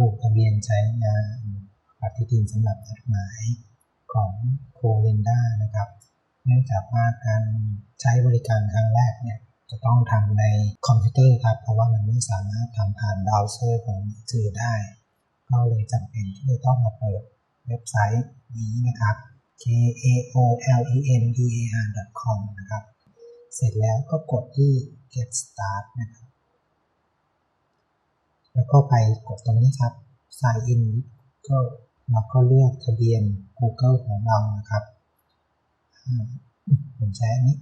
ลงทะเบียนใช้งานปฏิทินสำหรับจดหมายของโคเรนด้านะครับ เนื่องจากว่าการใช้บริการครั้งแรกเนี่ยจะต้องทำในคอมพิวเตอร์ครับ เพราะว่ามันไม่สามารถทำผ่านเบราว์เซอร์ของมือถือได้ ก็เลยจำเป็นที่จะต้องมาเปิดเว็บไซต์นี้นะครับ k a o l e n d a r com นะครับ เสร็จแล้วก็กดที่ get start นะครับ แล้วก็ไปกดตรงนี้ครับ sign in with Google แล้วก็เลือกทะเบียน Google ของเรานะครับผมใช้อันนี้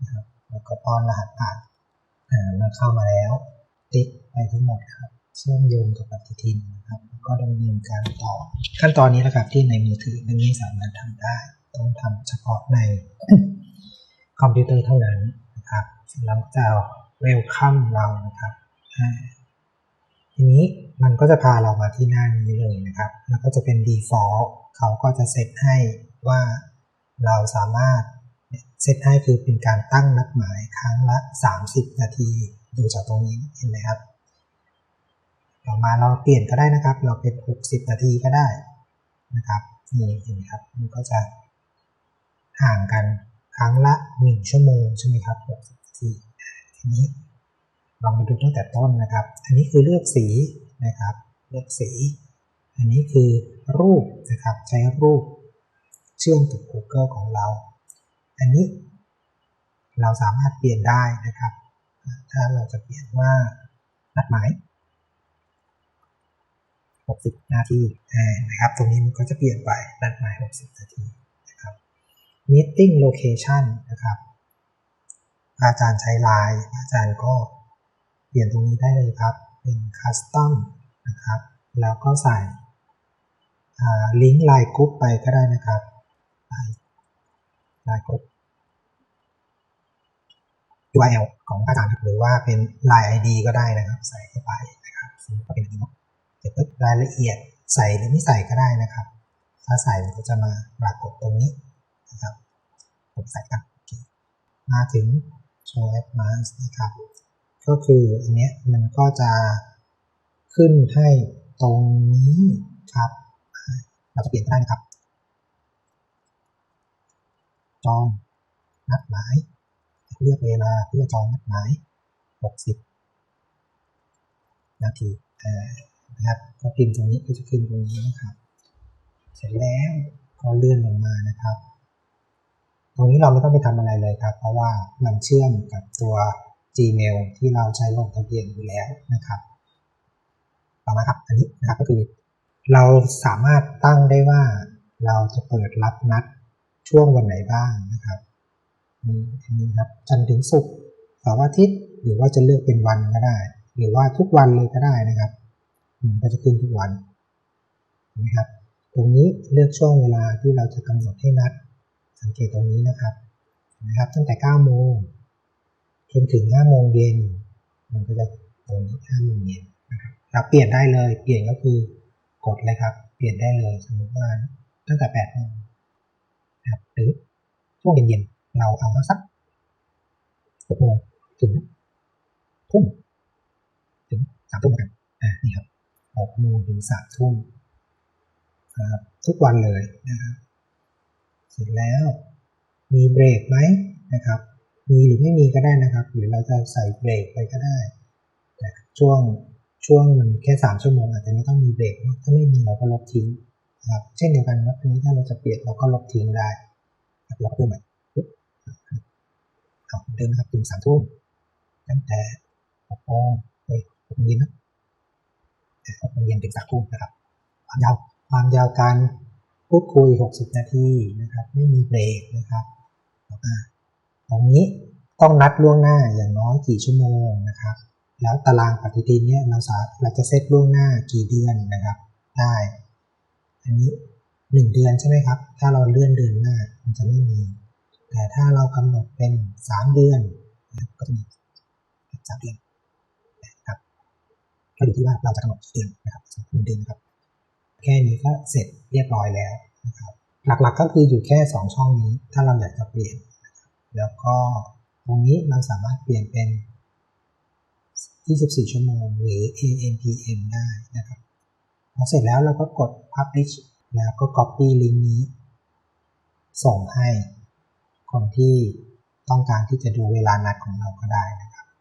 นะครับแล้วก็ป้อนรหัสผ่านมันเข้ามาแล้ว ติ๊กไปทั้งหมดครับเชื่อมโยงกับปฏิทินนะครับแล้วก็ดำเนินการต่อ ขั้นตอนนี้นะครับที่ในมือถือมันไม่สามารถทำได้ ต้องทำเฉพาะในคอมพิวเตอร์เท่านั้นนะครับหลังจากเวลคัมเรานะครับ ทีนี้มันก็จะพาเรามาที่หน้านี้เลยนะครับ แล้วก็จะเป็น default เขาก็จะเซตให้ว่าเราสามารถเซตให้คือเป็นการตั้งนัดหมายครั้งละ 30 นาทีดูจากตรงนี้เห็นไหมครับต่อมาเราเปลี่ยนก็ได้นะครับ เราเป็น 60 นาทีก็ได้นะครับนี่เห็นไหมครับมันก็จะห่างกันครั้งละ 1 ชั่วโมงใช่ไหมครับ 60 นาทีทีนี้ ลองมาดูตั้งแต่ต้นนะครับ อันนี้คือเลือกสีนะครับ เลือกสี อันนี้คือรูปนะครับ ใช้รูปเชื่อมกับ Google ของเรา อันนี้เราสามารถเปลี่ยนได้นะครับ ถ้าเราจะเปลี่ยนว่านัดหมาย 60 นาทีนะครับ ตรงนี้มันก็จะเปลี่ยนไปนัดหมาย 60 นาทีนะครับ meeting location นะครับอาจารย์ใช้ไลน์อาจารย์ก็ เปลี่ยนตรงนี้ได้เลยครับ เป็น custom นะครับ แล้วก็ใส่ลิงก์ไลน์กรุ๊ปไปก็ได้นะครับไลน์กรุ๊ป URL ของอาจารย์หรือว่าเป็น Line ID ก็ได้นะครับ ใส่เข้าไปนะครับสมมติว่าเป็นนี้เนาะเสร็จปุ๊บรายละเอียดใส่หรือไม่ใส่ก็ได้นะครับ ถ้าใส่มันก็จะมาปรากฏตรงนี้นะครับผมใส่ครับมาถึง show advanced นะครับ ก็คืออันเนี้ยมันก็จะขึ้นให้ตรงนี้ครับ เราจะเปลี่ยนได้นะครับ จองนัดหมายเลือกเวลาเพื่อจองนัดหมาย 60 นาทีนะครับก็พิมพ์ตรงนี้ก็จะขึ้นตรงนี้นะครับ เสร็จแล้วก็เลื่อนลงมานะครับ ตรงนี้เราไม่ต้องไปทำอะไรเลยครับ เพราะว่ามันเชื่อมกับตัว Gmail ที่เราใช้ลงทะเบียนอยู่แล้วนะครับต่อมาครับอันนี้นะครับก็คือ เราสามารถตั้งได้ว่าเราจะเปิดรับนัดช่วงวันไหนบ้างนะครับอันนี้ครับจันทร์ถึงศุกร์เสาร์อาทิตย์หรือว่าจะเลือกเป็นวันก็ได้ หรือว่าทุกวันเลยก็ได้นะครับก็จะขึ้นทุกวันนะครับตรงนี้เลือกช่วงเวลาที่เราจะกำหนดให้นัด สังเกตตรงนี้นะครับนะครับ ตั้งแต่9โมง จนถึง5โมงเย็นมันก็จะตรงนี้5โมงเย็นนะครับเราเปลี่ยนได้เลยเปลี่ยนก็คือกดเลยครับ เปลี่ยนได้เลยสมมติว่าตั้งแต่8โมงนะครับหรือช่วงเย็นๆเราเอามาสัก6โมงถึงทุ่มถึง3ทุ่มกันอ่านี่ครับ6โมงถึง3ทุ่มนะครับทุกวันเลยนะครับเสร็จแล้วมีเบรกไหมนะครับ มีหรือไม่มีก็ได้นะครับ หรือเราจะใส่เบรกไปก็ได้แต่ช่วงช่วงมันแค่สามชั่วโมงอาจจะไม่ต้องมีเบรกถ้าไม่มีเราก็ลบทิ้งนะครับเช่นเดียวกันนะทีนี้ถ้าเราจะเปลี่ยนเราก็ลบทิ้งได้เราเพิ่มใหม่ปุ๊บเอาเดิมนะครับถึงสามทุ่มตั้งแต่หกโมงเฮ้ยหกโมงเย็นนะหกโมงเย็นถึงสามทุ่มนะครับความยาวความยาวการพูดคุย 60 นาทีนะครับ ไม่มีเบรกนะครับ ตรงนี้ต้องนัดล่วงหน้าอย่างน้อยกี่ชั่วโมงนะครับ แล้วตารางปฏิทินเนี่ยเราสาเราจะเซตล่วงหน้ากี่เดือนนะครับ ได้ อันนี้ 1 เดือนใช่ไหมครับ ถ้าเราเลื่อนเดือนหน้ามันจะไม่มี แต่ถ้าเรากำหนดเป็น 3 เดือนก็จะมีสามเดือนนะครับก็อยู่ที่ว่าเราจะกำหนดกี่เดือนนะครับหนึ่งเดือนนะครับแค่นี้ก็เสร็จเรียบร้อยแล้วนะครับหลักๆกก็คืออยู่แค่ 2 ช่องนี้ ถ้าเราอยากจะเปลี่ยน แล้วก็ตรงนี้เราสามารถเปลี่ยนเป็น 24 ชั่วโมงหรือ AM PM ได้นะครับพอเสร็จแล้วเราก็กด publish แล้วก็ copy ลิงก์นี้ ส่งให้คนที่ต้องการที่จะดูเวลานัดของเราก็ได้นะ